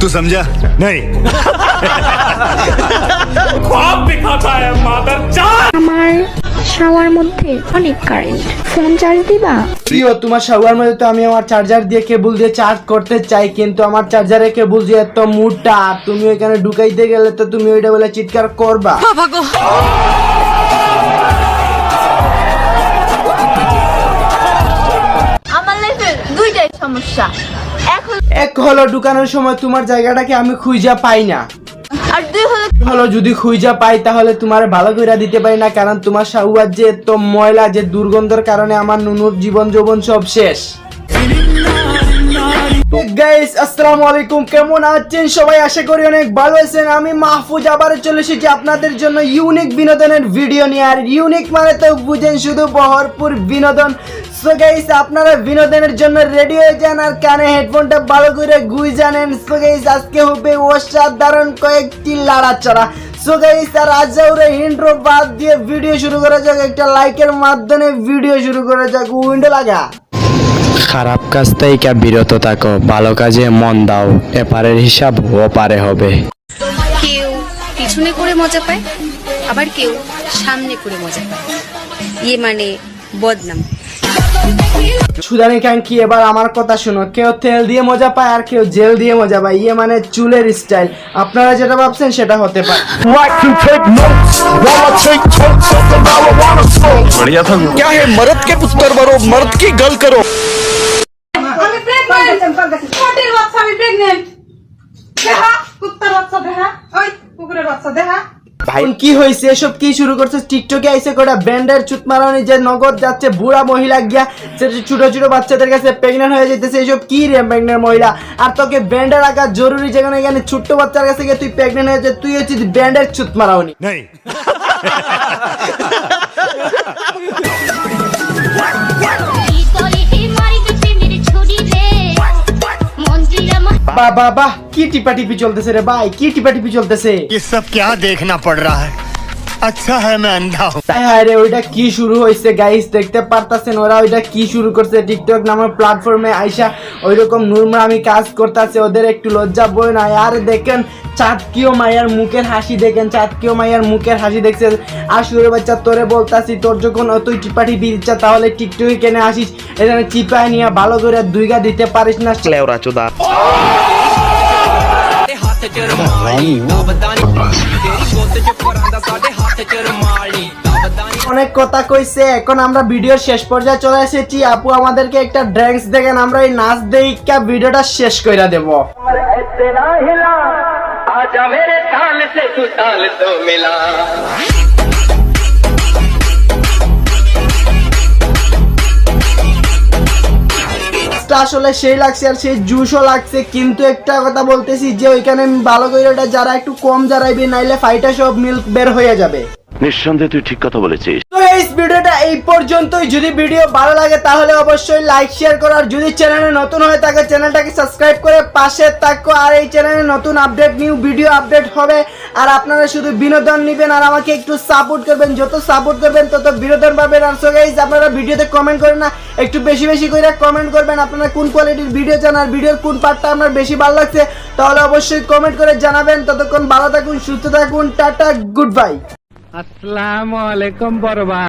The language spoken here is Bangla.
तू समझा नहीं আমার শাওয়ার মধ্যে অনেক কারেন্ট ফোন চার্জ দিবা প্রিয় তোমার শাওয়ার মধ্যে তো আমি আমার চার্জার দিয়ে কেবল দিয়ে চার্জ করতে চাই কিন্তু আমার চার্জারে কেবল দিয়ে এত মুডটা আর তুমি ওইখানে ঢুকাইতে গেলে তো তুমি ওইটা বলে চিৎকার করবা আমার লাইফে দুইটাই সমস্যা এক হলো ঢুকানোর সময় তোমার জায়গাটাকে আমি খুঁজা পাই না। আর দুই হলো হলো যদি খুঁজা পাই তাহলে তোমার ভালো করে দিতে পারি না কারণ তোমার যে এত ময়লা যে দুর্গন্ধের কারণে আমার নুনুর জীবন যৌবন সব শেষ। গাইস আসসালামু আলাইকুম কেমন আছেন সবাই? আশা করি অনেক ভালো আছেন। আমি মাহফুজ আবার চলে এসেছি আপনাদের জন্য ইউনিক বিনোদনের ভিডিও নিয়ে। আর ইউনিক মানে তো বুঝেন শুধু ভরপুর বিনোদন। সো গাইস আপনারা বিনোদনের জন্য রেডি হয়ে যান আর কানে হেডফোনটা ভালো করে গুই জানেন। সো গাইস আজকে হবে অসাধারণ কয়েকটি লাড়াচাড়া। সো গাইস আর আজ ওরা ইন্ট্রো বাদ দিয়ে ভিডিও শুরু করা যাক। একটা লাইকের মাধ্যমে ভিডিও শুরু করা যাক। উইন্ডো লাগা। খারাপ কাজ থেকে বিরত থাকো ভালো কাজে মন দাও এপারের হিসাব ওপারে হবে। কেউ পিছনে করে মজা পায় আবার কেউ সামনে করে মজা পায়। ইয়ে মানে বদনাম। সুদানি খান কি এবার আমার কথা শুনো কেউ তেল দিয়ে মজা পায় আর কেউ জেল দিয়ে মজা পায় ইয়ে মানে চুলের স্টাইল আপনারা যেটা ভাবছেন সেটা হতে পারে क्या है मर्द के पुत्र बनो मर्द की गल करो আমি প্রেগনেন্ট কোটির বাচ্চা আমি প্রেগনেন্ট দেখা কুত্তার বাচ্চা দেখা ওই কুকুরের বাচ্চা দেখা ভাই কি হয়েছে এসব কি শুরু করছে? টিকটকে আইসে কটা ব্যান্ডের চুত মারানি যে নগদ যাচ্ছে বুড়া মহিলা গিয়া সেটা ছোট ছোট বাচ্চাদের কাছে প্রেগনেন্ট হয়ে যেতেছে এসব কি রে প্রেগনেন্ট মহিলা? আর তোকে ব্যান্ডে রাখা জরুরি যেখানে এখানে ছোট্ট বাচ্চার কাছে গিয়ে তুই প্রেগনেন্ট হয়েছে তুই হচ্ছিস ব্যান্ডের চুত মারাওনি। বাহ বাহ বাহ কি টিপা টিপি চলতেছে রে ভাই কি টিপা টিপি চলতেছে ये सब क्या देखना पड़ रहा है আচ্ছা হ্যাঁ দাও হ্যাঁ ওইটা কি শুরু হয়েছে গাইস দেখতে পারতাছেন ওরা ওইটা কি শুরু করছে? টিকটক নামের প্ল্যাটফর্মে আইসা ওইরকম আমি কাজ করতেছে ওদের একটু লজ্জা বই না। আর দেখেন চাঁদকিও মায়ার মুখের হাসি দেখেন চাঁদকিও মায়ার মুখের হাসি দেখছে আর শুরু বাচ্চা তোরে বলতাছি তোর যখন অতই টিপাটি দিচ্ছা তাহলে টিকটকে কেনে আসিস? এখানে চিপায় নিয়ে ভালো করে দুইগা দিতে পারিস না। ক্লেওরা চোদা। অনেক কথা কইছে এখন আমরা ভিডিওর শেষ পর্যায়ে চলে এসেছি। আপু আমাদেরকে একটা ড্যান্স দেখেন আমরা এই নাচ দেইকা ভিডিওটা শেষ কইরা দেব। টা আসলে সেই লাগছে আর সেই জুসও লাগছে। কিন্তু একটা কথা বলতেছি যে ওইখানে ভালো করে ওটা যারা একটু কম জারাইবে, নাইলে ফাইটা সব মিল্ক বের হয়ে যাবে। নিঃসন্দেহে তুই ঠিক কথা বলেছিস। এই ভিডিওটা এই পর্যন্তই। যদি ভিডিও ভালো লাগে, তাহলে অবশ্যই লাইক শেয়ার করো। আর যদি চ্যানেলে নতুন হয়ে থাকে চ্যানেলটাকে সাবস্ক্রাইব করে পাশে থাকো। আর এই চ্যানেলে নতুন আপডেট নিউ ভিডিও আপডেট হবে। আর আপনারা শুধু বিনোদন নেবেন আর আমাকে একটু সাপোর্ট করবেন। যত সাপোর্ট করবেন, তত বিনোদন পাবেন। আর সো গাইস আপনারা ভিডিওতে কমেন্ট করেন না, একটু বেশি বেশি করে কমেন্ট করবেন। আপনারা কোন কোয়ালিটির ভিডিও চান আর ভিডিওর কোন পার্টটা আপনার বেশি ভালো লাগছে, তাহলে অবশ্যই কমেন্ট করে জানাবেন। ততক্ষণ ভালো থাকুন, সুস্থ থাকুন, টাটা গুড বাই আসসালামু আলাইকুম বড়